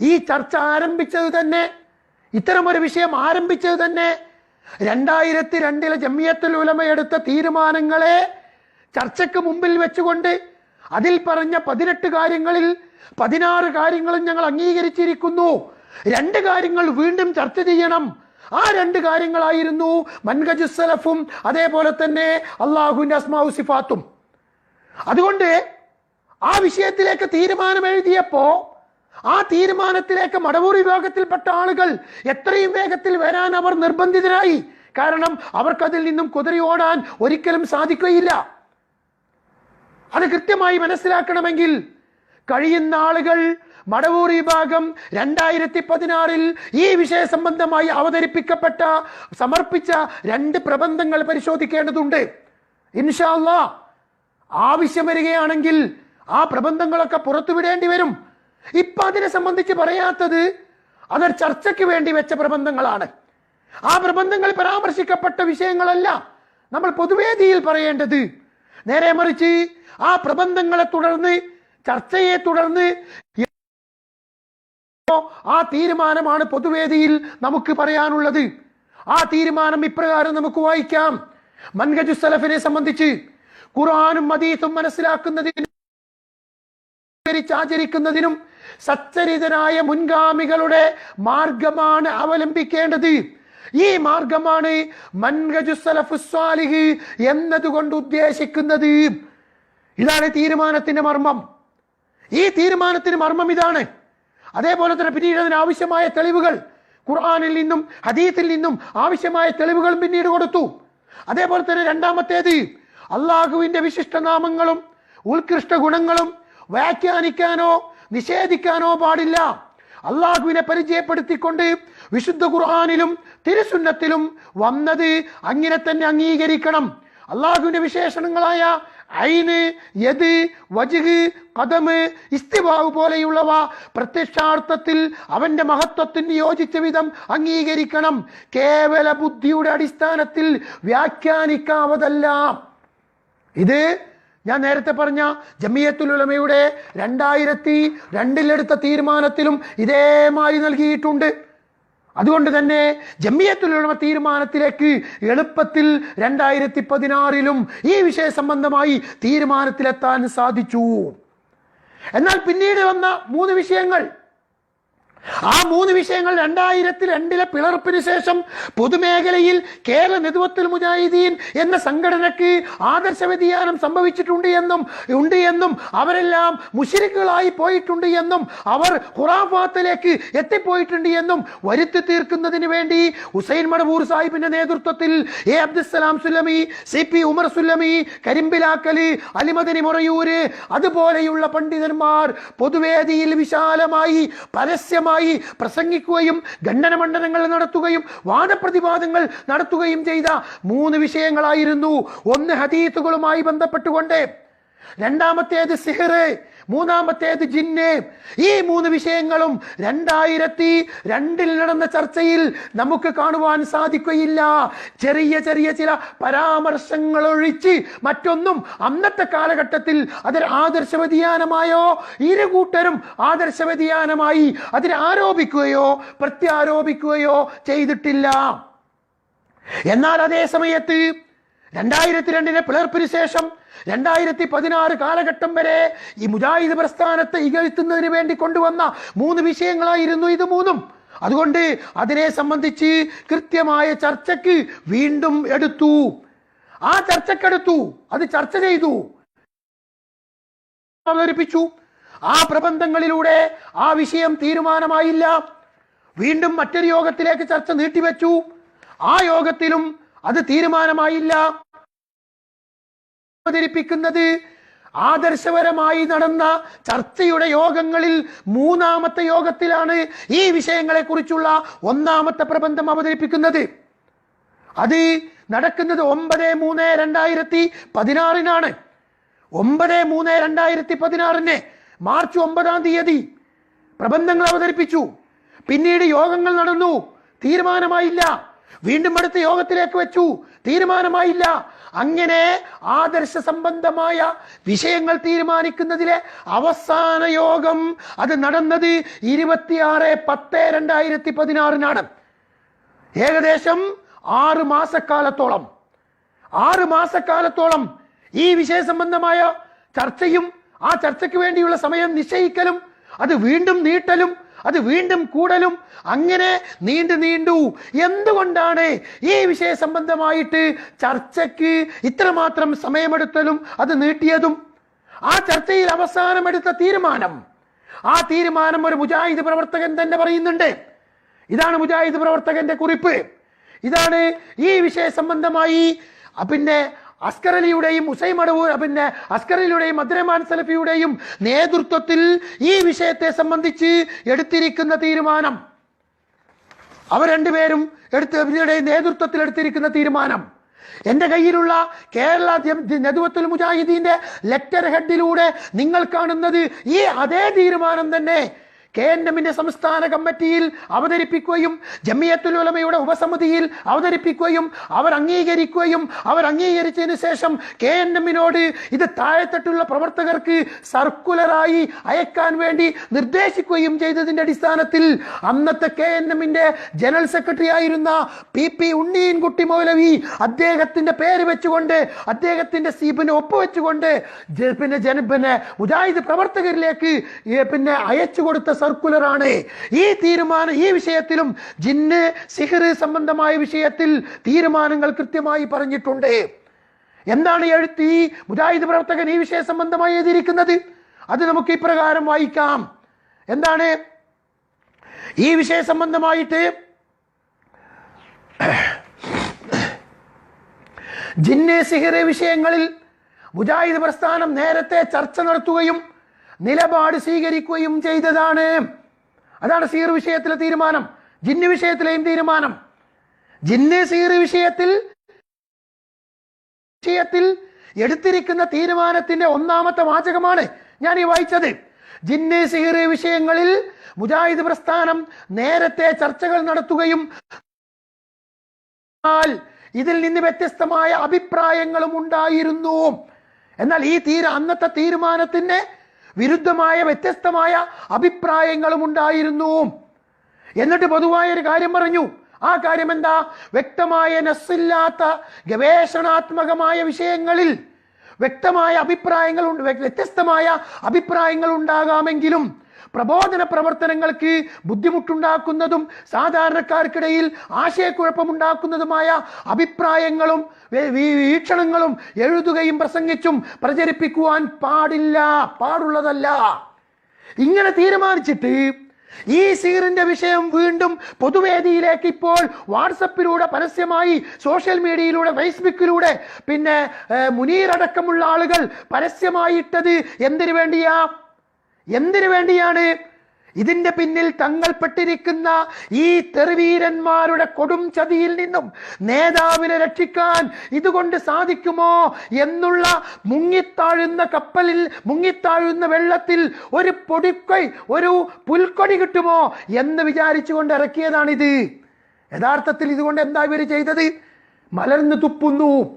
ഈ ചർച്ച ആരംഭിച്ചത് തന്നെ ഇത്തരമൊരു വിഷയം ആരംഭിച്ചത് തന്നെ രണ്ടായിരത്തി രണ്ടിലെ ഉലമ എടുത്ത തീരുമാനങ്ങളെ ചർച്ചയ്ക്ക് മുമ്പിൽ വെച്ചുകൊണ്ട് അതിൽ പറഞ്ഞ പതിനെട്ട് കാര്യങ്ങളിൽ പതിനാറ് കാര്യങ്ങളും ഞങ്ങൾ അംഗീകരിച്ചിരിക്കുന്നു. രണ്ട് കാര്യങ്ങൾ വീണ്ടും ചർച്ച ചെയ്യണം. ആ രണ്ട് കാര്യങ്ങളായിരുന്നു മൻഗജുസലഫും അതേപോലെ തന്നെ അള്ളാഹുവിന്റെ അസ്മാവു സിഫാത്തും. അതുകൊണ്ട് ആ വിഷയത്തിലേക്ക് തീരുമാനം എഴുതിയപ്പോ ആ തീരുമാനത്തിലേക്ക് മടവൂർ വിഭാഗത്തിൽപ്പെട്ട ആളുകൾ എത്രയും വേഗത്തിൽ വരാൻ അവർ നിർബന്ധിതരായി. കാരണം അവർക്കതിൽ നിന്നും കുതിരി ഓടാൻ ഒരിക്കലും സാധിക്കുകയില്ല. അത് കൃത്യമായി മനസ്സിലാക്കണമെങ്കിൽ കഴിയുന്ന ആളുകൾ മടവൂർ വിഭാഗം രണ്ടായിരത്തി പതിനാറിൽ ഈ വിഷയ സംബന്ധമായി അവതരിപ്പിക്കപ്പെട്ട സമർപ്പിച്ച രണ്ട് പ്രബന്ധങ്ങൾ പരിശോധിക്കേണ്ടതുണ്ട്. ഇൻഷാല്ല ആവശ്യം വരികയാണെങ്കിൽ ആ പ്രബന്ധങ്ങളൊക്കെ പുറത്തുവിടേണ്ടി വരും. ഇപ്പൊ അതിനെ സംബന്ധിച്ച് പറയാത്തത് അതൊരു ചർച്ചയ്ക്ക് വേണ്ടി വെച്ച പ്രബന്ധങ്ങളാണ്. ആ പ്രബന്ധങ്ങൾ പരാമർശിക്കപ്പെട്ട വിഷയങ്ങളല്ല നമ്മൾ പൊതുവേദിയിൽ പറയേണ്ടത്. നേരെ മറിച്ച് ആ പ്രബന്ധങ്ങളെ തുടർന്ന് ചർച്ചയെ തുടർന്ന് ആ തീരുമാനമാണ് പൊതുവേദിയിൽ നമുക്ക് പറയാനുള്ളത്. ആ തീരുമാനം ഇപ്രകാരം നമുക്ക് വായിക്കാം. മൻഗജു സലഫിനെ സംബന്ധിച്ച് ഖുർആാനും മദീസും മനസ്സിലാക്കുന്നതിന് ആചരിക്കുന്നതിനും സച്ചരിതരായ മുൻഗാമികളുടെ മാർഗമാണ് അവലംബിക്കേണ്ടത്. ഈ മാർഗമാണ് എന്നതുകൊണ്ട് ഉദ്ദേശിക്കുന്നത്. ഇതാണ് തീരുമാനത്തിന്റെ മർമ്മം. ഈ തീരുമാനത്തിന് മർമ്മം ഇതാണ്. അതേപോലെ തന്നെ പിന്നീട് അതിന് ആവശ്യമായ തെളിവുകൾ ഖുർആാനിൽ നിന്നും ഹദീത്തിൽ നിന്നും ആവശ്യമായ തെളിവുകളും പിന്നീട് കൊടുത്തു. അതേപോലെ തന്നെ രണ്ടാമത്തേത് അള്ളാഹുവിന്റെ വിശിഷ്ടനാമങ്ങളും ഉത്കൃഷ്ട ഗുണങ്ങളും വ്യാഖ്യാനിക്കാനോ നിഷേധിക്കാനോ പാടില്ല. അള്ളാഹുവിനെ പരിചയപ്പെടുത്തിക്കൊണ്ട് വിശുദ്ധ ഖുർആാനിലും തിരുസുന്നത്തിലും വന്നത് അങ്ങനെ തന്നെ അംഗീകരിക്കണം. അള്ളാഹുവിന്റെ വിശേഷണങ്ങളായ ഐന് യദ് വജുഹ് കഥമ് ഇസ്തിബാവ് പോലെയുള്ളവ പ്രത്യക്ഷാർത്ഥത്തിൽ അവന്റെ മഹത്വത്തിന് യോജിച്ച വിധം അംഗീകരിക്കണം. കേവല ബുദ്ധിയുടെ അടിസ്ഥാനത്തിൽ വ്യാഖ്യാനിക്കാവതല്ല. ഇത് ഞാൻ നേരത്തെ പറഞ്ഞ ജമിയത്തുൽ ഉലമയുടെ രണ്ടായിരത്തി രണ്ടിലെടുത്ത തീരുമാനത്തിലും ഇതേമാതിരി നൽകിയിട്ടുണ്ട്. അതുകൊണ്ട് തന്നെ ജമിയത്തുൽ ഉലമ തീരുമാനത്തിലേക്ക് എളുപ്പത്തിൽ രണ്ടായിരത്തി പതിനാറിലും ഈ വിഷയ സംബന്ധമായി തീരുമാനത്തിലെത്താൻ സാധിച്ചു. എന്നാൽ പിന്നീട് വന്ന മൂന്ന് വിഷയങ്ങൾ. ആ മൂന്ന് വിഷയങ്ങൾ രണ്ടായിരത്തി രണ്ടിലെ പിളർപ്പിന് ശേഷം പൊതുമേഖലയിൽ കേരള നെതുവത്തിൽ മുജാഹിദീൻ എന്ന സംഘടനയ്ക്ക് ആദർശ വ്യതിയാനം സംഭവിച്ചിട്ടുണ്ട് എന്നും ഉണ്ട് എന്നും അവരെല്ലാം മുഷിരിക്കുകളായി പോയിട്ടുണ്ട് എന്നും അവർ ഖുറാഫാത്തിലേക്ക് എത്തിപ്പോയിട്ടുണ്ട് എന്നും വരുത്തി തീർക്കുന്നതിന് വേണ്ടി ഹുസൈൻ മടവൂർ സാഹിബിന്റെ നേതൃത്വത്തിൽ A Abdussalam Sullami C P Umar Sullami Karimpilakkal Alimadani Murayur അതുപോലെയുള്ള പണ്ഡിതന്മാർ പൊതുവേദിയിൽ വിശാലമായി പരസ്യമായി പ്രസംഗിക്കുകയും ഖണ്ഡനമണ്ഡനങ്ങൾ നടത്തുകയും വാദപ്രതിവാദങ്ങൾ നടത്തുകയും ചെയ്ത മൂന്ന് വിഷയങ്ങളായിരുന്നു. ഒന്ന് ഹദീത്തുകളുമായി ബന്ധപ്പെട്ടുകൊണ്ട്. രണ്ടാമത്തേത് സിഹർ മൂന്നാമത്തേത് ജിന്ന്. ഈ മൂന്ന് വിഷയങ്ങളും രണ്ടായിരത്തി രണ്ടിൽ നടന്ന ചർച്ചയിൽ നമുക്ക് കാണുവാൻ സാധിക്കുകയില്ല. ചെറിയ ചെറിയ ചില പരാമർശങ്ങൾ ഒഴിച്ച് മറ്റൊന്നും അന്നത്തെ കാലഘട്ടത്തിൽ അതൊരു ആദർശ വ്യതിയാനമായോ ഇരു കൂട്ടരും ആദർശ വ്യതിയാനമായി അതിനെ ആരോപിക്കുകയോ പ്രത്യാരോപിക്കുകയോ ചെയ്തിട്ടില്ല. എന്നാൽ അതേ സമയത്ത് രണ്ടായിരത്തി രണ്ടിലെ പിളർപ്പിന് ശേഷം രണ്ടായിരത്തി പതിനാറ് കാലഘട്ടം വരെ ഈ മുജാഹിദ് പ്രസ്ഥാനത്തെ ഇകഴ്ത്തുന്നതിന് വേണ്ടി കൊണ്ടുവന്ന മൂന്ന് വിഷയങ്ങളായിരുന്നു ഇത് മൂന്നും. അതുകൊണ്ട് അതിനെ സംബന്ധിച്ച് കൃത്യമായ ചർച്ചയ്ക്ക് വീണ്ടും എടുത്തു. ആ ചർച്ചക്കെടുത്തു അത് ചർച്ച ചെയ്തു. അവതരിപ്പിച്ചു. ആ പ്രബന്ധങ്ങളിലൂടെ ആ വിഷയം തീരുമാനമായില്ല. വീണ്ടും മറ്റൊരു യോഗത്തിലേക്ക് ചർച്ച നീട്ടിവെച്ചു. ആ യോഗത്തിലും അത് തീരുമാനമായില്ല. അവതരിപ്പിക്കുന്നത് ആദർശപരമായി നടന്ന ചർച്ചയുടെ യോഗങ്ങളിൽ മൂന്നാമത്തെ യോഗത്തിലാണ് ഈ വിഷയങ്ങളെ കുറിച്ചുള്ള ഒന്നാമത്തെ പ്രബന്ധം അവതരിപ്പിക്കുന്നത്. അത് നടക്കുന്നത് ഒമ്പത് മൂന്ന് രണ്ടായിരത്തി പതിനാറിനാണ്. ഒമ്പത് മൂന്ന് രണ്ടായിരത്തി പതിനാറിന് മാർച്ച് ഒമ്പതാം തീയതി പ്രബന്ധങ്ങൾ അവതരിപ്പിച്ചു. പിന്നീട് യോഗങ്ങൾ നടന്നു. തീരുമാനമായില്ല. വീണ്ടും അടുത്ത യോഗത്തിലേക്ക് വെച്ചു. തീരുമാനമായില്ല. അങ്ങനെ ആദർശ സംബന്ധമായ വിഷയങ്ങൾ തീരുമാനിക്കുന്നതിലെ അവസാന യോഗം അത് നടന്നത് ഇരുപത്തിയാറ് പത്ത് രണ്ടായിരത്തി പതിനാറിനാണ് ഏകദേശം ആറ് മാസക്കാലത്തോളം. ആറ് മാസക്കാലത്തോളം ഈ വിഷയ സംബന്ധമായ ചർച്ചയും ആ ചർച്ചയ്ക്ക് വേണ്ടിയുള്ള സമയം നിശ്ചയിക്കലും അത് വീണ്ടും നീട്ടലും അത് വീണ്ടും കൂടലും അങ്ങനെ നീണ്ടു നീണ്ടു. എന്തുകൊണ്ടാണ് ഈ വിഷയ സംബന്ധമായിട്ട് ചർച്ചയ്ക്ക് ഇത്രമാത്രം സമയമെടുത്തലും അത് നീട്ടിയതും? ആ ചർച്ചയിൽ അവസാനമെടുത്ത തീരുമാനം. ആ തീരുമാനം ഒരു മുജാഹിദ് പ്രവർത്തകൻ തന്നെ പറയുന്നുണ്ട്. ഇതാണ് മുജാഹിദ് പ്രവർത്തകന്റെ കുറിപ്പ്. ഇതാണ് ഈ വിഷയ സംബന്ധമായി പിന്നെ അസ്കർ അലിയുടെയും ഉസൈം അടവൂർ പിന്നെ അസ്കർ അലിയുടെയും അബ്ദുറഹ്മാൻ സലഫിയുടെയും നേതൃത്വത്തിൽ ഈ വിഷയത്തെ സംബന്ധിച്ച് എടുത്തിരിക്കുന്ന തീരുമാനം. അവർ രണ്ടുപേരും എടുത്ത് ഇവരുടെ നേതൃത്വത്തിൽ എടുത്തിരിക്കുന്ന തീരുമാനം. എന്റെ കയ്യിലുള്ള കേരള നെതുവത്തുൽ മുജാഹിദീന്റെ ലെറ്റർ ഹെഡിലൂടെ നിങ്ങൾ കാണുന്നത് ഈ അതേ തീരുമാനം തന്നെ. കെ എൻ എമ്മിന്റെ സംസ്ഥാന കമ്മിറ്റിയിൽ അവതരിപ്പിക്കുകയും ജമിയത്തുൽ ഉലമയുടെ ഉപസമിതിയിൽ അവതരിപ്പിക്കുകയും അവർ അംഗീകരിക്കുകയും അവർ അംഗീകരിച്ചതിന് ശേഷം കെ എൻ എമ്മിനോട് ഇത് താഴെത്തട്ടുള്ള പ്രവർത്തകർക്ക് സർക്കുലറായി അയക്കാൻ വേണ്ടി നിർദ്ദേശിക്കുകയും ചെയ്തതിന്റെ അടിസ്ഥാനത്തിൽ അന്നത്തെ കെ എൻ എമ്മിന്റെ ജനറൽ സെക്രട്ടറി ആയിരുന്ന പി പി ഉണ്ണീൻകുട്ടി മൗലവി അദ്ദേഹത്തിന്റെ പേര് വെച്ചുകൊണ്ട് അദ്ദേഹത്തിന്റെ സീപിനെ ഒപ്പുവെച്ചുകൊണ്ട് വെച്ചുകൊണ്ട് പിന്നെ ജന പിന്നെ മുജാഹിദ് പ്രവർത്തകരിലേക്ക് പിന്നെ അയച്ചു കൊടുത്ത സർക്കുലറാണ് ഈ തീരുമാനം ഈ വിഷയത്തിലും ജിന്ന് സിഹർ സംബന്ധമായ വിഷയത്തിൽ തീരുമാനങ്ങൾ കൃത്യമായി പറഞ്ഞിട്ടുണ്ട്. എന്താണ് എഴുത്ത്? ഈ മുജാഹിദ് പ്രവർത്തകൻ ഈ വിഷയ സംബന്ധമായി എഴുതിയിരിക്കുന്നത്? അത് നമുക്ക് ഇപ്രകാരം വായിക്കാം. എന്താണ്? ഈ വിഷയ സംബന്ധമായിട്ട് ജിന്നെ സിഹിറ വിഷയങ്ങളിൽ മുജാഹിദ് പ്രസ്ഥാനം നേരത്തെ ചർച്ച നടത്തുകയും നിലപാട് സ്വീകരിക്കുകയും ചെയ്തതാണ്. അതാണ് സീർ വിഷയത്തിലെ തീരുമാനം. ജിന്ന് വിഷയത്തിലെയും തീരുമാനം. ജിന്ന് സീർ വിഷയത്തിൽ വിഷയത്തിൽ എടുത്തിരിക്കുന്ന തീരുമാനത്തിന്റെ ഒന്നാമത്തെ വാചകമാണ് ഞാൻ ഈ വായിച്ചത്. ജിന്ന് സീർ വിഷയങ്ങളിൽ മുജാഹിദ് പ്രസ്ഥാനം നേരത്തെ ചർച്ചകൾ നടത്തുകയും ഇതിൽ നിന്ന് വ്യത്യസ്തമായ അഭിപ്രായങ്ങളും ഉണ്ടായിരുന്നു. എന്നാൽ ഈ തീര അന്നത്തെ തീരുമാനത്തിന് വിരുദ്ധമായ വ്യത്യസ്തമായ അഭിപ്രായങ്ങളും ഉണ്ടായിരുന്നു. എന്നിട്ട് പൊതുവായ ഒരു കാര്യം പറഞ്ഞു. ആ കാര്യം എന്താ? വ്യക്തമായ നസ്സില്ലാത്ത ഗവേഷണാത്മകമായ വിഷയങ്ങളിൽ വ്യക്തമായ അഭിപ്രായങ്ങൾ വ്യത്യസ്തമായ അഭിപ്രായങ്ങൾ ഉണ്ടാകാമെങ്കിലും പ്രബോധന പ്രവർത്തനങ്ങൾക്ക് ബുദ്ധിമുട്ടുണ്ടാക്കുന്നതും സാധാരണക്കാർക്കിടയിൽ ആശയക്കുഴപ്പമുണ്ടാക്കുന്നതുമായ അഭിപ്രായങ്ങളും വീക്ഷണങ്ങളും എഴുതുകയും പ്രസംഗിച്ചും പ്രചരിപ്പിക്കുവാൻ പാടില്ല പാടുള്ളതല്ല. ഇങ്ങനെ തീരുമാനിച്ചിട്ട് ഈ സീറിന്റെ വിഷയം വീണ്ടും പൊതുവേദിയിലേക്ക് ഇപ്പോൾ വാട്സപ്പിലൂടെ പരസ്യമായി സോഷ്യൽ മീഡിയയിലൂടെ ഫേസ്ബുക്കിലൂടെ പിന്നെ മുനീർ അടക്കമുള്ള ആളുകൾ പരസ്യമായിട്ടത് എന്തിനു വേണ്ടിയാ? എന്തിനു വേണ്ടിയാണ്? ഇതിന്റെ പിന്നിൽ തങ്ങൾപ്പെട്ടിരിക്കുന്ന ഈ തെറിവീരന്മാരുടെ കൊടും ചതിയിൽ നിന്നും നേതാവിനെ രക്ഷിക്കാൻ ഇതുകൊണ്ട് സാധിക്കുമോ എന്നുള്ള മുങ്ങിത്താഴുന്ന കപ്പലിൽ മുങ്ങിത്താഴുന്ന വെള്ളത്തിൽ ഒരു പൊടിക്കൊയ് ഒരു പുൽക്കൊടി കിട്ടുമോ എന്ന് വിചാരിച്ചുകൊണ്ട് ഇറക്കിയതാണിത്. യഥാർത്ഥത്തിൽ ഇതുകൊണ്ട് എന്താ ഇവർ ചെയ്തത്? മലർന്നു തുപ്പുന്നു.